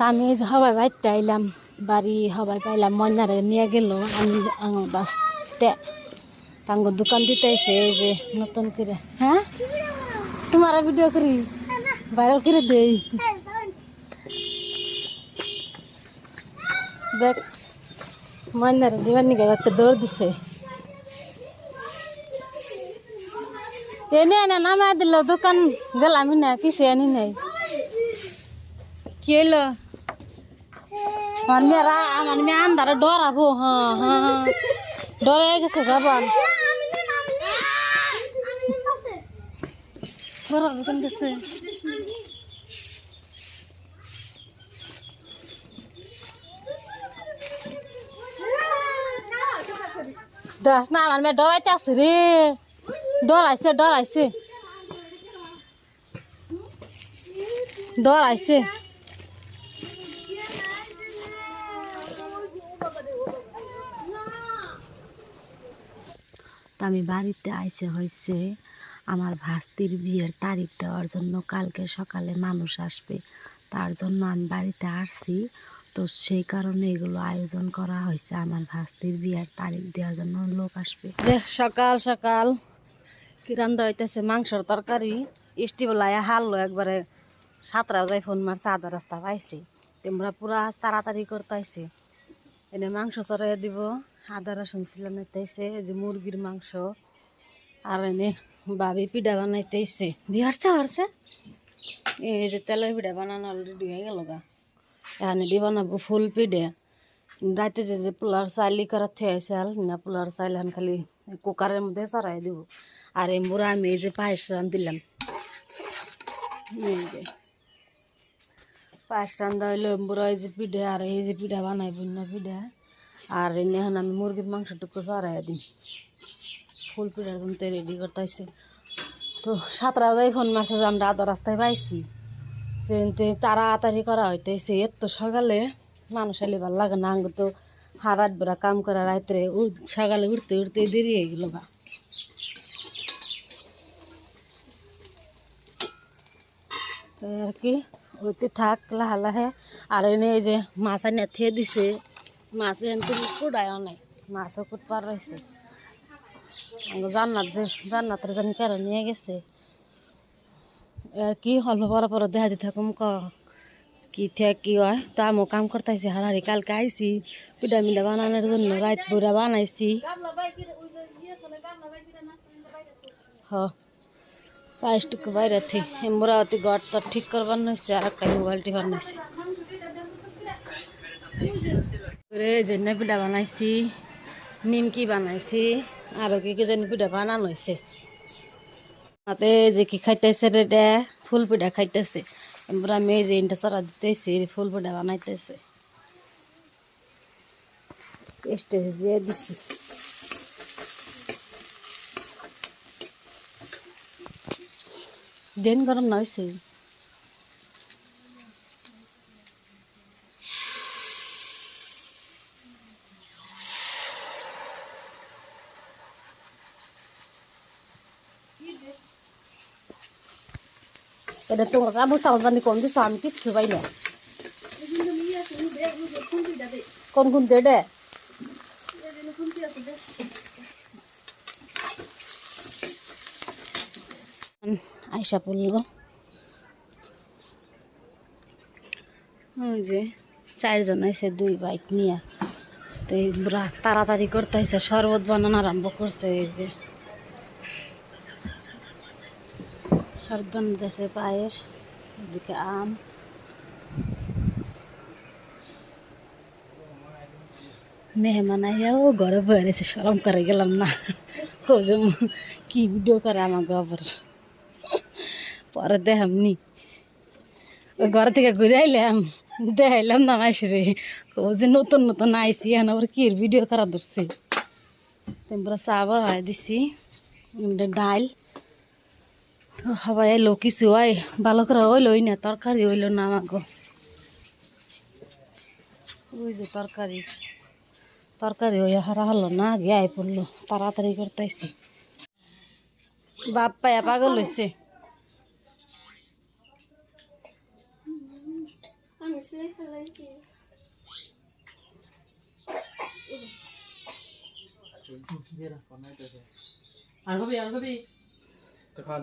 তা আমি এই যে হবাই বাইতে আইলাম, বাড়ি হবাই পাইলাম, ময়নারে নিয়ে গেল। আমি বাঁচতে তাঙ্গ দোকান দিতে আইছে, এই যে নতুন করে। হ্যাঁ? তোমার ভিডিও করি? ভাইরাল করে দেই। দেখ, ময়নারে দিবার নিগে একটা দৌড় দিছে। এনে এনে নামা দিল, দোকান গেলাম না কিছু আনি নাই। কি হইল? আমার মেয়েরা আমার মেয়ে আন্ধারে ডরাবো হ্যাঁ হ্যাঁ ডরে গেছে গাবান ডরাবো কেন গেছে দাস না আমার মেয়ে ডরাইতে আছে রে ডরাইছে। তো আমি বাড়িতে আইসে হয়েছে আমার ভাস্তির বিয়ের তারিখ দেওয়ার জন্য কালকে সকালে মানুষ আসবে। তার জন্য আমি বাড়িতে আসছি। তো সেই কারণে এগুলো আয়োজন করা হয়েছে আমার ভাস্তির বিয়ের তারিখ দেওয়ার জন্য লোক আসবে। সকাল সকাল কি রান্না হইতেছে মাংসর তরকারি, ইষ্টি বেলায় হারলো একবারে। সাতটা যাই ফোন মারছে, আধা রাস্তা পাইছে। তোমরা পুরা তাড়াতাড়ি করতে এনে মাংস চড়াই দিব। আদা রসুন ছিলাম এতেছে যে মুরগির মাংস আর এনে বাবি পিঠা বানাইতেছে দিয়ে হারছে হারছে এই যে তেলের পিঠা বানানো অলরেডি হয়ে গেল গা। এখানে দিয়ে বানাবো ফুল পিঠে। রাতে যে যে পোলার চাইলি করার থেকে চাল না পোলার চাইল এখন খালি কুকারের মধ্যে চড়াই দিব। আর মুড়া আমি এই যে পায়েস রান দিলাম। এই যে পায়েস রান্দা হইল এম্বুরা এই যে পিঠে আর এই যে পিঠা বানাই বন্যা পিঠা। আর এনে এখন আমি মুরগির মাংসটুকু চড়াই দিই। ফুল জন্য রেডি করতেছে। তো সাতটা বাজায় ফোন মারছে যে আমরা আধা রাস্তায় পাইছি। সেতে তাড়াতাড়ি করা হইতেছে। এত সকালে মানুষ এলে ভালো লাগে না। আঙ্গ তো হারাত বেড়া কাম করা রাত্রে সকালে উঠতে উঠতে দেরি হয়ে গেল তো আর কি ওইতে থাক লাহে লাহে। আর এনে এই যে মাছ আনিয়া থিয়ে দিছে। মাছ এনে তুমি কুড়ায়ও নাই? মাছও কুটবার রয়েছে আঙ্গ জান্নাত যে জান্নাতের জানি কেন নিয়ে গেছে। আর কি অল্প পর পর দেখা দিতে থাকুম ক কি থেকে কি হয়? তো আমিও কাম করতেছি হারারি কালকে আইছি পিঠা মিঠা বানানোর জন্য রাত পুরা বানাইছি। হ। পায়েসটুকু বাইরে থি এমরাওতি ঘর তো ঠিক করবার নইছে আর একটা মোবাইলটি বানাইছি রে জেনে পিঠা বানাইছি, নিমকি বানাইছি আরও কি কি জানি পিঠা বানানো হয়েছে হাতে যে কি খাইতেছে রে ফুল পিঠা খাইতেছে এবার আমি যে সারা দিতেছি ফুল পিঠা বানাইতেছে স্টেজ দিয়ে দিছি। দিন গরম না এটা তোমার আবু চাউল পানি কম দিছো, আমি কিচ্ছু পাই না। কোন কোন দে? দে আইসা পড়ল যে, চারজন আইসে দুই বাইক নিয়ে। তো তাড়াতাড়ি করতে হয়েছে শরবত বানানো আরম্ভ করছে, এই যে। সর্বন দেশে পায়েস এদিকে আম মেহমান আইয়াও ঘরে বয়ে রয়েছে সরম করে গেলাম না ও যে মু- কি ভিডিও করে আমার গবর পরে দেখামনি ওই ঘর থেকে ঘুরে আইলাম দেখাইলাম না মাইসরে ও যে নতুন নতুন আইসি এখন আবার কি ভিডিও করা ধরছে তোমরা চা বাড়াই দিছি এমনি ডাল সবাই এলো কিছু হয় ভালো করে হইলই না তরকারি হইল না আমাকে ওই যে তরকারি তরকারি হয়ে হারা হলো না আগে আই পড়ল তাড়াতাড়ি করতেছি বাপ পায়া পাগল হয়েছে আর হবি আর হবি তখন